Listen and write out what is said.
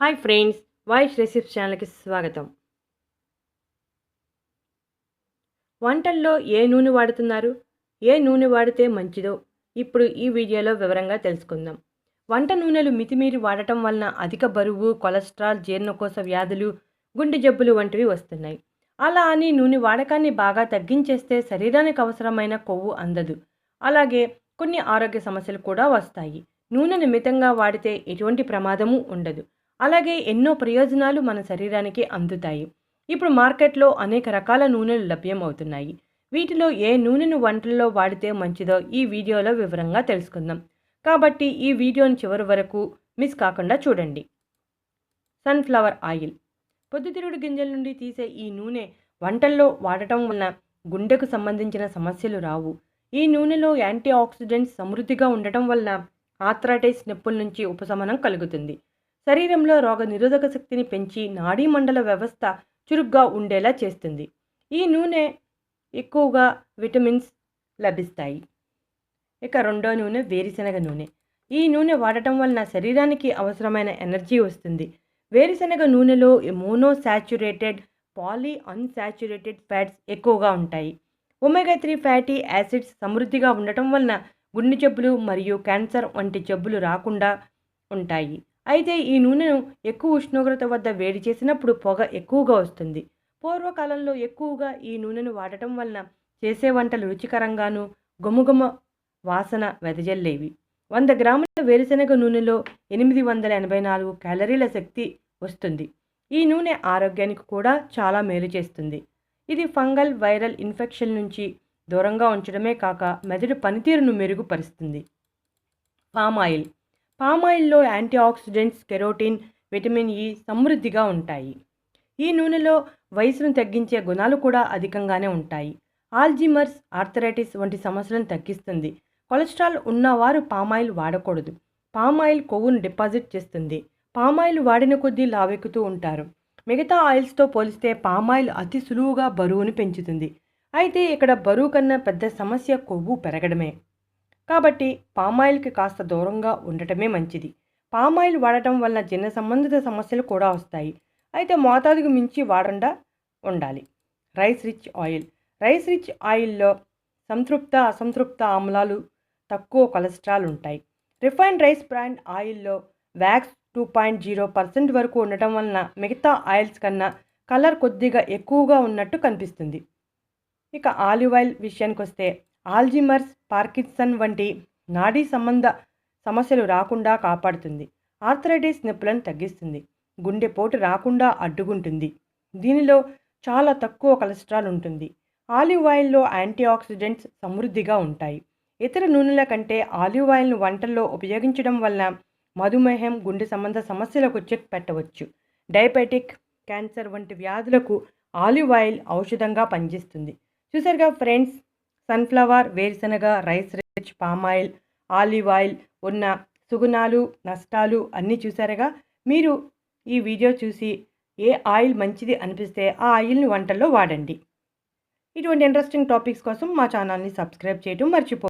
Hi friends voice recipes ఛానల్కి స్వాగతం. వంటల్లో ఏ నూనె వాడుతున్నారు? ఏ నూనె వాడితే మంచిదో? ఇప్పుడు ఈ వీడియోలో వివరంగా తెలుసుకుందాం. వంట నూనెలు మితిమీరి వాడటం వలన అధిక బరువు కొలెస్ట్రాల్ జీర్ణకోశ వ్యాధులు గుండె జబ్బులు వంటివి వస్తున్నాయి. అలా అని నూనె వాడకాన్ని బాగా తగ్గించేస్తే శరీరానికి అవసరమైన కొవ్వు అందదు. అలాగే కొన్ని ఆరోగ్య సమస్యలు కూడా వస్తాయి. నూనెను మితంగా వాడితే ఎటువంటి ప్రమాదము ఉండదు. అలాగే ఎన్నో ప్రయోజనాలు మన శరీరానికి అందుతాయి. ఇప్పుడు మార్కెట్లో అనేక రకాల నూనెలు లభ్యమవుతున్నాయి. వీటిలో ఏ నూనెను వంటల్లో వాడితే మంచిదో ఈ వీడియోలో వివరంగా తెలుసుకుందాం. కాబట్టి ఈ వీడియోని చివరి వరకు మిస్ కాకుండా చూడండి. Sunflower oil. పొద్దుతిరుగుడు గింజల నుండి తీసే ఈ నూనె వంటల్లో వాడటం వలన గుండెకు సంబంధించిన సమస్యలు రావు. ఈ నూనెలో యాంటీ ఆక్సిడెంట్స్ సమృద్ధిగా ఉండటం వలన ఆథ్రాటైస్ నొప్పుల నుంచి ఉపశమనం కలుగుతుంది. శరీరంలో రోగ నిరోధక శక్తిని పెంచి నాడీ మండల వ్యవస్థ చురుగ్గా ఉండేలా చేస్తుంది. ఈ నూనె ఎక్కువగా విటమిన్స్ లభిస్తాయి. ఇక రెండో నూనె వేరుశనగ నూనె. ఈ నూనె వాడటం వలన శరీరానికి అవసరమైన ఎనర్జీ వస్తుంది. వేరుశనగ నూనెలో మోనోసాచురేటెడ్ పాలీ అన్సాచురేటెడ్ ఫ్యాట్స్ ఎక్కువగా ఉంటాయి. ఒమేగా త్రీ ఫ్యాటీ యాసిడ్స్ సమృద్ధిగా ఉండటం వలన గుండె జబ్బులు మరియు క్యాన్సర్ వంటి జబ్బులు రాకుండా ఉంటాయి. అయితే ఈ నూనెను ఎక్కువ ఉష్ణోగ్రత వద్ద వేడి చేసినప్పుడు పొగ ఎక్కువగా వస్తుంది. పూర్వకాలంలో ఎక్కువగా ఈ నూనెను వాడటం వలన చేసే వంటలు రుచికరంగాను గుమగుమ వాసన వెదజల్లేవి. వంద గ్రాముల వేరుశనగ నూనెలో ఎనిమిది వందల ఎనభై నాలుగు క్యాలరీల శక్తి వస్తుంది. ఈ నూనె ఆరోగ్యానికి కూడా చాలా మేలు చేస్తుంది. ఇది ఫంగల్ వైరల్ ఇన్ఫెక్షన్ నుంచి దూరంగా ఉంచడమే కాక మెదడు పనితీరును మెరుగుపరుస్తుంది. పామ్ ఆయిల్ పామాయిల్లో antioxidants carotene vitamin E సమృద్ధిగా ఉంటాయి. ఈ నూనెలో వయసును తగ్గించే గుణాలు కూడా అధికంగానే ఉంటాయి. ఆల్జిమర్స్ ఆర్థరైటిస్ వంటి సమస్యలను తగ్గిస్తుంది. కొలెస్ట్రాల్ ఉన్నవారు పామాయిల్ వాడకూడదు. పామాయిల్ కొవ్వును డిపాజిట్ చేస్తుంది. పామాయిల్ వాడిన కొద్దీ లావెక్కుతూ ఉంటారు. మిగతా ఆయిల్స్తో పోలిస్తే పామాయిల్ అతి సులువుగా బరువును పెంచుతుంది. అయితే ఇక్కడ బరువు కన్నా పెద్ద సమస్య కొవ్వు పెరగడమే. కాబట్టి పామాయిల్కి కాస్త దూరంగా ఉండటమే మంచిది. పామాయిల్ వాడటం వలన జీర్ణ సంబంధిత సమస్యలు కూడా వస్తాయి. అయితే మోతాదుకు మించి వాడకుండా ఉండాలి. Rice rich oil. Rice rich ఆయిల్లో సంతృప్త అసంతృప్త ఆమ్లాలు తక్కువ కొలెస్ట్రాల్ ఉంటాయి. రిఫైన్డ్ రైస్ బ్రాండ్ ఆయిల్లో wax two point zero percent వరకు ఉండటం వలన మిగతా ఆయిల్స్ కన్నా కలర్ కొద్దిగా ఎక్కువగా ఉన్నట్టు కనిపిస్తుంది. ఇక ఆలివ్ ఆయిల్ విషయానికి వస్తే ఆల్జిమర్స్ పార్కిన్సన్ వంటి నాడీ సంబంధ సమస్యలు రాకుండా కాపాడుతుంది. ఆర్థరైటిస్ నొప్పులను తగ్గిస్తుంది. గుండెపోటు రాకుండా అడ్డుకుంటుంది. దీనిలో చాలా తక్కువ కొలెస్ట్రాల్ ఉంటుంది. ఆలివ్ ఆయిల్లో యాంటీ ఆక్సిడెంట్స్ సమృద్ధిగా ఉంటాయి. ఇతర నూనెల కంటే ఆలివ్ ఆయిల్ను వంటల్లో ఉపయోగించడం వల్ల మధుమేహం గుండె సంబంధ సమస్యలకు చెక్ పెట్టవచ్చు. డయాబెటిక్ క్యాన్సర్ వంటి వ్యాధులకు ఆలివ్ ఆయిల్ ఔషధంగా పనిచేస్తుంది. చూసారుగా ఫ్రెండ్స్ సన్ఫ్లవర్ వేరుశనగ rice rich palm oil olive oil ఉన్న సుగుణాలు నష్టాలు అన్నీ చూసారుగా మీరు ఈ వీడియో చూసి ఏ ఆయిల్ మంచిది అనిపిస్తే ఆ ఆయిల్ని వంటల్లో వాడండి. ఇటువంటి ఇంట్రెస్టింగ్ టాపిక్స్ కోసం మా ఛానల్ని సబ్స్క్రైబ్ చేయడం మర్చిపో